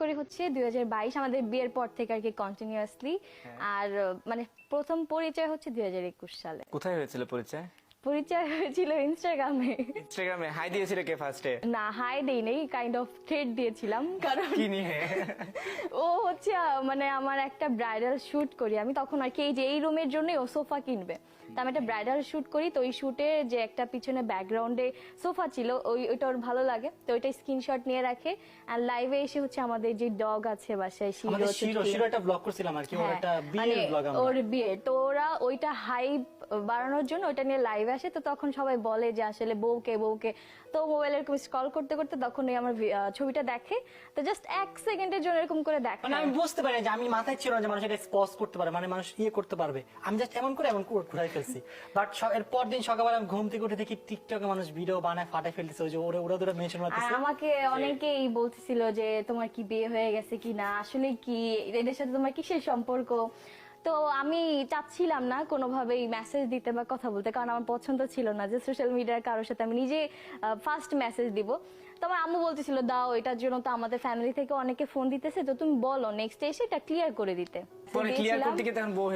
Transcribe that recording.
করি হচ্ছে দুই হাজার বাইশ আমাদের বিয়ের পর থেকে আর কি কন্টিনিউয়াসলি আর মানে প্রথম পরিচয় হচ্ছে দুই হাজার একুশ সালে। কোথায় হয়েছিল পরিচয়? পরিচয় হয়েছিল ইনস্টাগ্রামে ইনস্টাগ্রামে হাই দিয়েছিল কে ফার্স্টে না হাই দেই নেই কাইন্ড অফ থ্রেড দিয়েছিলাম কারণ কি নিয়ে? ও হচ্ছে মানে আমার একটা ব্রাইডাল শুট করি। আমি তখন আর কি এই যে এই রুমের জন্যই ও সোফা কিনবে। তা আমি একটা ব্রাইডাল শুট করি তো ওই শুটে যে একটা পিছনে ব্যাকগ্রাউন্ডে সোফা ছিল ওই ওইটা ওর ভালো লাগে। তো ওইটা স্ক্রিনশট নিয়ে রাখে। আর লাইভে এসে হচ্ছে আমাদের যে ডগ আছে বাসায় শিরো শিরো শিরো একটা ব্লগ করছিলাম আর কি ওর হ্যাঁ, একটা মানে বিয়ের ব্লগ ওর বিয়ে। তো ওরা ওইটা হাইপ বাড়ানোর জন্য ওইটা নিয়ে লাইভ আসে তো তখন সবাই বলে যে আসলে বউকে বউকে। তো মোবাইলে এরকম স্ক্রল করতে করতে তখন ওই আমার ছবিটা দেখে তো জাস্ট এক সেকেন্ডের জন্য এরকম করে দেখে মানে আমি বুঝতে পারি যে আমি মাথায় ছিল না যে মানুষ এটা পজ করতে পারে মানে মানুষ ইয়ে করতে পারবে। আমি জাস্ট এমন করে এমন ঘুরাই ফেলছি। বাট এর পর দিন সকালবেলা আমি ঘুম থেকে উঠে দেখি টিকটকে মানুষ ভিডিও বানায় ফাটাই ফেলতেছে যে ওরা ওরা মেনশন আর মারতেছে। আমাকে অনেকেই বলতেছিল যে তোমার কি বিয়ে হয়ে গেছে কি না আসলে কি এদের সাথে তোমার কিসের সম্পর্ক? তো আমি চাচ্ছিলাম না কোনোভাবেই মেসেজ দিতে বা কথা বলতে কারণ আমার পছন্দ ছিল না যে সোশ্যাল মিডিয়ার কারোর সাথে আমি নিজে ফার্স্ট মেসেজ দিব। তো আমার আম্মু বলতেছিল দাও এটার জন্য তো আমাদের ফ্যামিলি থেকে অনেকে ফোন দিতেছে তো তুমি বলো নেক্সট এসে এটা ক্লিয়ার করে দিতে। ক্লিয়ার করতে গিয়ে তখন বউ